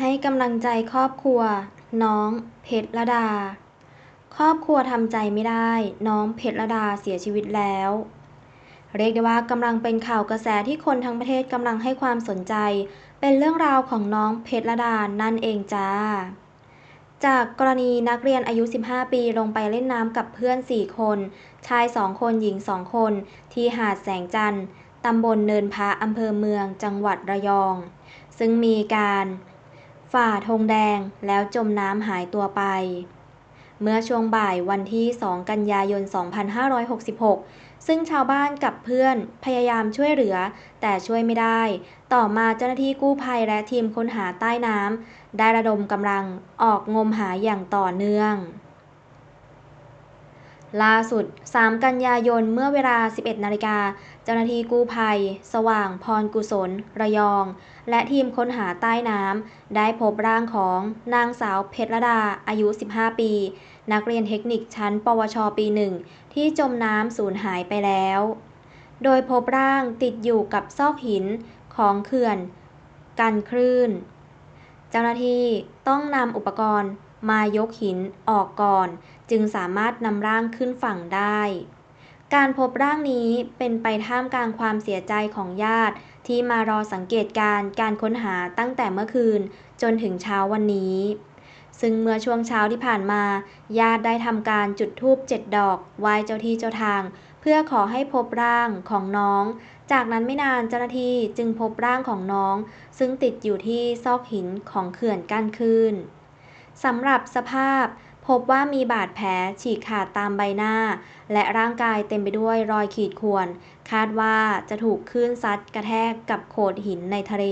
ให้กำลังใจครอบครัว น้อง เพชรลดา ครอบครัวทำใจไม่ได้ น้องเพชรลดาเสียชีวิตแล้ว เรียกได้ว่ากำลังเป็นข่าวกระแสที่คนทั้งประเทศกำลังให้ความสนใจ เป็นเรื่องราวของน้องเพชรลดานั่นเองจ้า จากกรณีนักเรียนอายุ 15 ปีลงไปเล่นน้ำกับเพื่อน 4 คน ชาย 2 คนหญิง 2 คน ที่หาดแสงจันทร์ตำบลเนินพระอำเภอเมือง จังหวัดระยอง ซึ่งมีการ ฝ่าธงแดงแล้วจมน้ำหายตัวไป เมื่อช่วงบ่ายวันที่ 2 กันยายน 2566 ซึ่งชาวบ้านกับเพื่อนพยายามช่วยเหลือ แต่ช่วยไม่ได้ ต่อมาเจ้าหน้าที่กู้ภัยและทีมค้นหาใต้น้ำได้ระดมกำลังออกงมหาอย่างต่อเนื่อง ล่าสุด 3 กันยายน เมื่อเวลา 11 นาฬิกา เจ้าหน้าที่กู้ภัย สว่างพรกุศล ระยอง และทีมค้นหาใต้น้ำ ได้พบร่างของนางสาวเพชรดา อายุ 15 ปี นักเรียนเทคนิคชั้น ปวช ปีหนึ่ง ที่จมน้ำสูญหายไปแล้ว โดยพบร่างติดอยู่กับซอกหินของเขื่อน กันคลื่น เจ้าหน้าที่ต้องนำอุปกรณ์ มายกหินออกก่อน จึงสามารถนำร่างขึ้นฝั่งได้ การพบร่างนี้เป็นไปท่ามกลางความเสียใจของญาติ ที่มารอสังเกตการการค้นหาตั้งแต่เมื่อคืนจนถึงเช้าวันนี้ ซึ่งเมื่อช่วงเช้าที่ผ่านมา ญาติได้ทำการจุดธูปเจ็ดดอกไหว้เจ้าที่เจ้าทาง เพื่อขอให้พบร่างของน้องจากนั้นไม่นานเจ้าหน้าที่จึงพบร่างของน้อง ซึ่งติดอยู่ที่ซอกหินของเขื่อนกั้นคลื่น สำหรับสภาพ พบว่ามีบาดแผลฉีกขาดตามใบหน้า และร่างกายเต็มไปด้วยรอยขีดข่วน คาดว่าจะถูกคลื่นซัดกระแทกกับโขดหินในทะเล